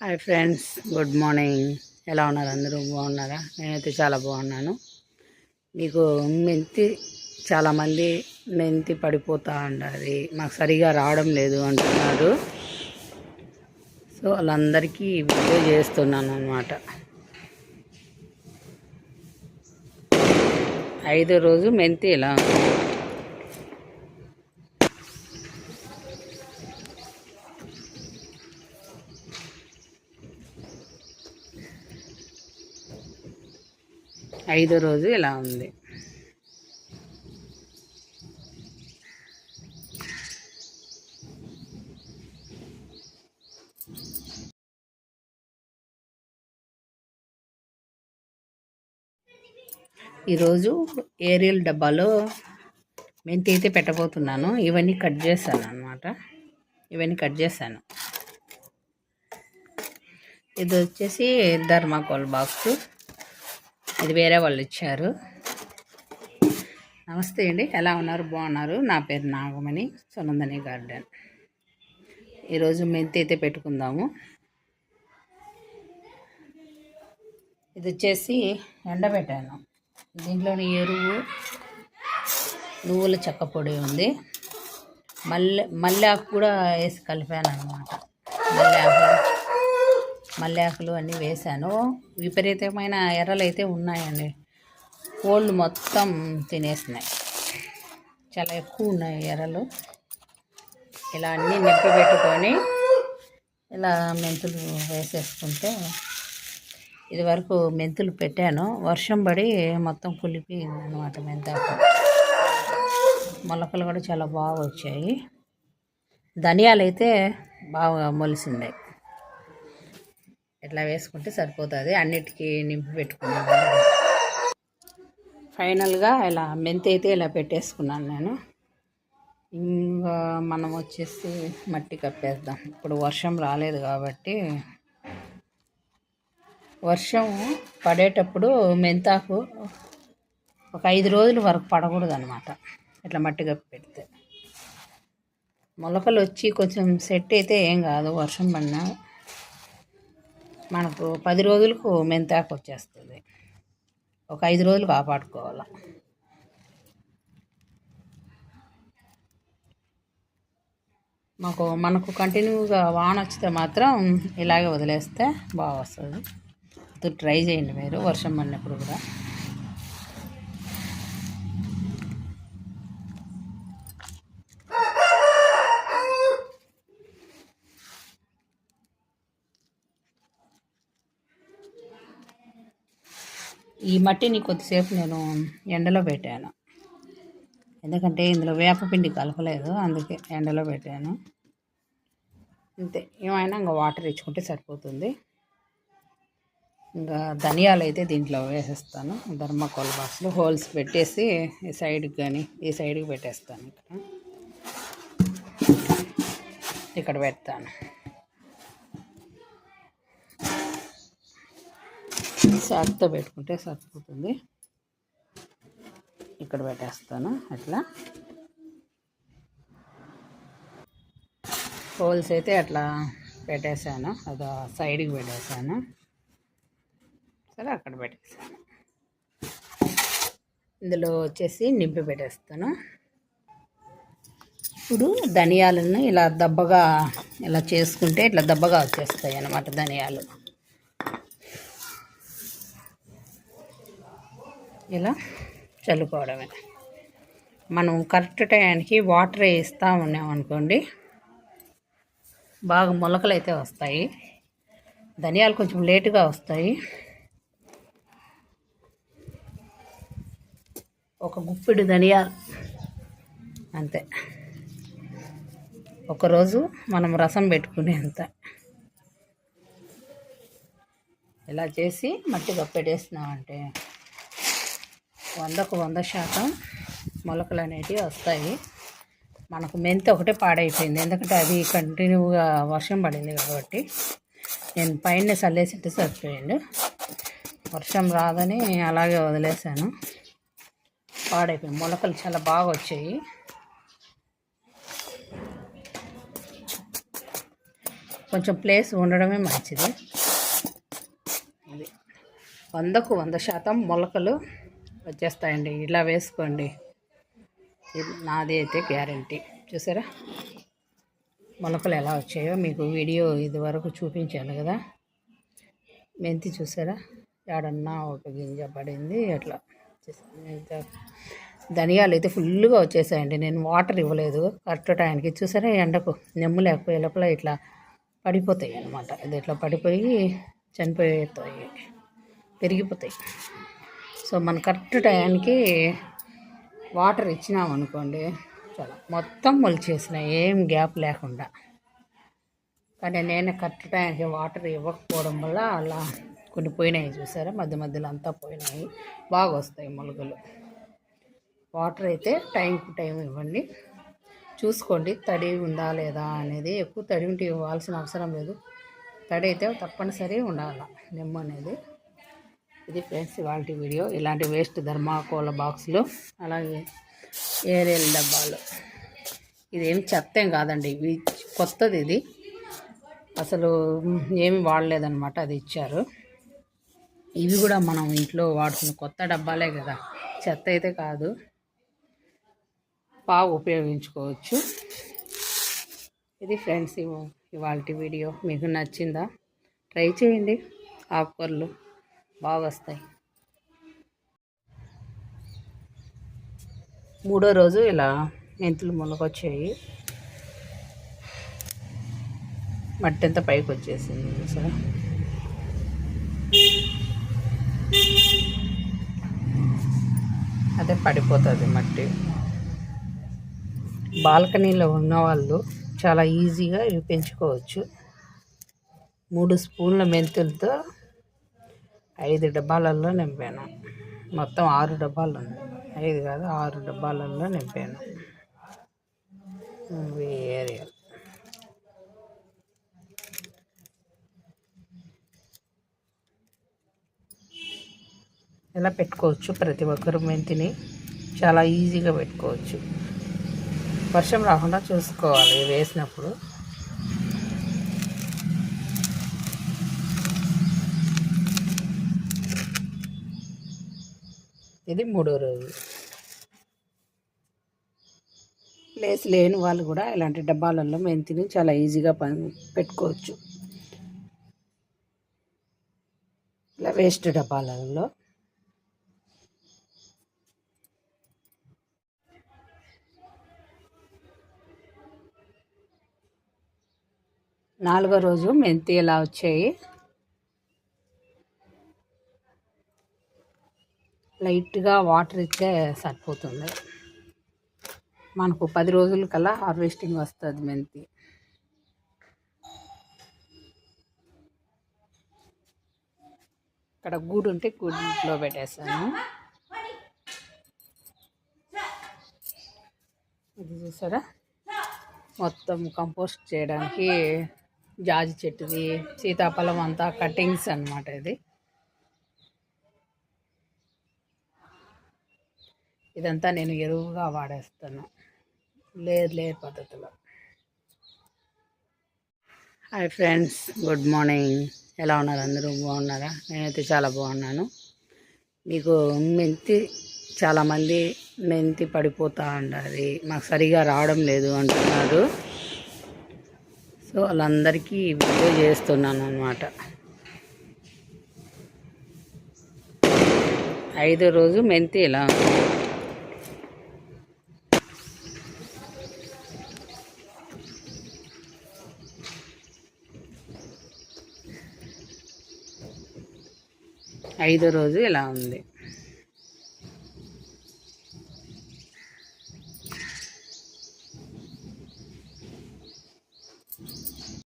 Hi friends good morning. ఎలా ఉన్నారు అందరూ? బాగున్నారా? నేనైతే చాలా బాగున్నాను. మీకు మెంతి చాలామంది మెంతి పడిపోతూ ఉండాలి మాకు సరిగా రావడం లేదు అంటున్నారు. సో వాళ్ళందరికీ వీడియో చేస్తున్నాను అనమాట ఐదో రోజు మెంతి ఇలా ఐదో రోజు ఇలా ఉంది. ఈరోజు ఏరియల్ డబ్బాలో మెంతి అయితే పెట్టబోతున్నాను. ఇవన్నీ కట్ చేశాను అనమాట ఇవన్నీ కట్ చేశాను. ఇది వచ్చేసి ధర్మాకోల్ బాక్స్. ఇది వేరే వాళ్ళు ఇచ్చారు. నమస్తే అండి. ఎలా ఉన్నారు? బాగున్నారు. నా పేరు నాగమణి సునందని గార్డెన్. ఈరోజు మెంతి అయితే పెట్టుకుందాము. ఇది వచ్చేసి ఎండబెట్టాను. దీంట్లోని ఎరువు నువ్వుల చెక్క పొడి ఉంది. మల్లె మల్లె ఆకు కూడా వేసి కలిపాను అనమాట మల్లె ఆకు మల్లె ఆకులు అన్నీ వేశాను. విపరీతమైన ఎర్రలు అయితే ఉన్నాయండి. కోళ్ళు మొత్తం తినేసినాయి చాలా ఎక్కువ ఉన్నాయి ఎర్రలు. ఇలా అన్నీ నింపి పెట్టుకొని ఇలా మెంతులు వేసేసుకుంటే ఇది వరకు మెంతులు పెట్టాను. వర్షం పడి మొత్తం కులిపోయింది అనమాట మెంతాకు. మొలకలు కూడా చాలా బాగా వచ్చాయి. ధనియాలు అయితే బాగా మొలిసిండే ఇట్లా వేసుకుంటే సరిపోతుంది. అన్నిటికీ నింపి పెట్టుకున్నాను ఫైనల్గా ఇలా మెంతి అయితే ఇలా పెట్టేసుకున్నాను నేను. ఇంకా మనం వచ్చేసి మట్టి కప్పేద్దాం. ఇప్పుడు వర్షం రాలేదు కాబట్టి వర్షం పడేటప్పుడు మెంతాకు ఒక ఐదు రోజుల వరకు పడకూడదు అనమాట ఇట్లా మట్టి కప్పి పెడితే. మొలకలు వచ్చి కొంచెం సెట్ అయితే ఏం కాదు. వర్షం పడినా మనకు పది రోజులకు మెంతాకు వచ్చేస్తుంది. ఒక ఐదు రోజులు కాపాడుకోవాలి. మాకు మనకు కంటిన్యూగా వాన వచ్చితే మాత్రం ఇలాగే వదిలేస్తే బాగా వస్తుంది. ట్రై చేయండి మీరు వర్షం పడినప్పుడు కూడా. ఈ మట్టిని కొద్దిసేపు నేను ఎండలో పెట్టాను. ఎందుకంటే ఇందులో వేపపిండి కలపలేదు అందుకే ఎండలో పెట్టాను. అంతే ఏమైనా ఇంకా వాటర్ ఇచ్చుకుంటే సరిపోతుంది. ఇంకా ధనియాలు అయితే దీంట్లో వేసేస్తాను. ధర్మకోల్ బాక్స్లో హోల్స్ పెట్టేసి ఈ సైడ్కి కానీ ఈ సైడ్కి పెట్టేస్తాను ఇక్కడ. ఇక్కడ పెడతాను. సాక్తో పెట్టుకుంటే సరిపోతుంది. ఇక్కడ పెట్టేస్తాను అట్లా. హోల్స్ అయితే అట్లా పెట్టేశాను అది సైడ్కి పెట్టేశాను. సరే అక్కడ పెట్టేశాను. ఇందులో వచ్చేసి నింపి పెట్టేస్తాను. ఇప్పుడు ధనియాలను ఇలా దబ్బగా ఇలా చేసుకుంటే ఇట్లా దబ్బగా వచ్చేస్తాయి అన్నమాట ధనియాలు. ఇలా చల్లుకోవడమే. మనం కరెక్ట్ టైంకి వాటర్ వేస్తూ ఉన్నామనుకోండి బాగా మొలకలు అయితే వస్తాయి. ధనియాలు కొంచెం లేటుగా వస్తాయి. ఒక గుప్పిడి ధనియాలు అంతే. ఒకరోజు మనం రసం పెట్టుకునేంత. ఇలా చేసి మట్టి కప్పెట్టేసినామంటే వందకు వంద శాతం మొలకలు అనేటివి వస్తాయి. మనకు మెంతి ఒకటే పాడైపోయింది. ఎందుకంటే అది కంటిన్యూగా వర్షం పడింది కాబట్టి నేను పైన చల్లేసిట్టు సరిపోయాడు. వర్షం రాదని అలాగే వదిలేసాను పాడైపోయింది. మొలకలు చాలా బాగా వచ్చాయి. కొంచెం ప్లేస్ ఉండడమే మంచిది. వందకు వంద శాతం మొలకలు వచ్చేస్తాయండి. ఇలా వేసుకోండి. నాది అయితే గ్యారంటీ. చూసారా? మొలకలు ఎలా వచ్చాయో మీకు వీడియో ఇది వరకు చూపించాను కదా. మెంతి చూసారా? ఏడన్నా ఒక గింజ పడింది అట్లా. ధనియాలు అయితే ఫుల్గా వచ్చేసాయండి. నేను వాటర్ ఇవ్వలేదు. కరెక్ట్ టైంకి చూసారా? ఎండకు నెమ్ము లేకపోయే లోపల ఇట్లా పడిపోతాయి అన్నమాట. ఇది ఇట్లా పడిపోయి చనిపోతాయి. పెరిగిపోతాయి. సో మన కరెక్ట్ టైంకి వాటర్ ఇచ్చినాం అనుకోండి చాలా. మొత్తం మొలిచేసినాయి ఏం గ్యాప్ లేకుండా. కానీ నేను కరెక్ట్ టైంకి వాటర్ ఇవ్వకపోవడం వల్ల అలా కొన్ని పోయినాయి చూసారా? మధ్య మధ్యలో అంతా పోయినాయి. బాగా వస్తాయి మొలకలు. వాటర్ అయితే టైం టు టైం ఇవ్వండి. చూసుకోండి తడి ఉందా లేదా అనేది. ఎక్కువ తడి ఉంటే ఇవ్వాల్సిన అవసరం లేదు. తడి అయితే తప్పనిసరి ఉండాలి నిమ్మ అనేది. ఇది ఫ్రెండ్స్ ఇవాళ వీడియో. ఇలాంటి వేస్ట్ ధర్మాకోల బాక్సులు అలాగే ఏరియల్ డబ్బాలు. ఇదేం చెత్తం కాదండి. ఇవి కొత్తది ఇది. అసలు ఏమి వాడలేదనమాట అది ఇచ్చారు. ఇవి కూడా మనం ఇంట్లో వాడుకున్న కొత్త డబ్బాలే కదా. చెత్త అయితే కాదు. బాగా ఉపయోగించుకోవచ్చు. ఇది ఫ్రెండ్స్ ఇవాళ వీడియో. మీకు నచ్చిందా? ట్రై చేయండి. ఆకుకూరలు. బాగా వస్తాయి మూడో రోజు ఇలా మెంతులు మొలకొచ్చాయి మట్టి అంతా పైకి వచ్చేసింది చూసారా? అదే పడిపోతుంది మట్టి. బాల్కనీలో ఉన్నవాళ్ళు చాలా ఈజీగా ఇవి పెంచుకోవచ్చు. మూడు స్పూన్ల మెంతులతో ఐదు డబ్బాలలో నింపాను. మొత్తం ఆరు డబ్బాలు ఉన్నాయి ఐదు కాదు ఆరు డబ్బాలలో నింపాను. ఏరియా. ఇలా పెట్టుకోవచ్చు. ప్రతి ఒక్కరు మెంతిని చాలా ఈజీగా పెట్టుకోవచ్చు. వర్షం రాకుండా చూసుకోవాలి వేసినప్పుడు. ఇది మూడో రోజు. ప్లేస్ లేని వాళ్ళు కూడా ఇలాంటి డబ్బాలలో మెంతిని చాలా ఈజీగా పెట్టుకోవచ్చు. ఇలా వేస్ట్ డబ్బాలలో. నాలుగో రోజు మెంతి ఇలా వచ్చాయి? లైట్గా వాటర్ ఇస్తే సరిపోతుంది. మనకు పది రోజుల కల్లా హార్వెస్టింగ్ వస్తుంది మెంతి. ఇక్కడ గూడు ఉంటే గూడులో పెట్టేస్తాను. ఇది చూసారా? మొత్తం కంపోస్ట్ చేయడానికి జాజి చెట్టుది సీతాఫలం అంతా కటింగ్స్ అన్నమాట ఇది. ఇదంతా నేను ఎరువుగా వాడేస్తాను. లేయర్ లేయర్ పద్ధతిలో. Hi friends good morning. ఎలా ఉన్నారు అందరూ? బాగున్నారా? నేనైతే చాలా బాగున్నాను. మీకు మెంతి చాలామంది మెంతి పడిపోతూ ఉండాలి మాకు సరిగా రావడం లేదు అంటున్నారు. సో వాళ్ళందరికీ వీడియో చేస్తున్నాను అనమాట ఐదో రోజు మెంతి ఇలా ఐదో రోజు ఇలా ఉంది.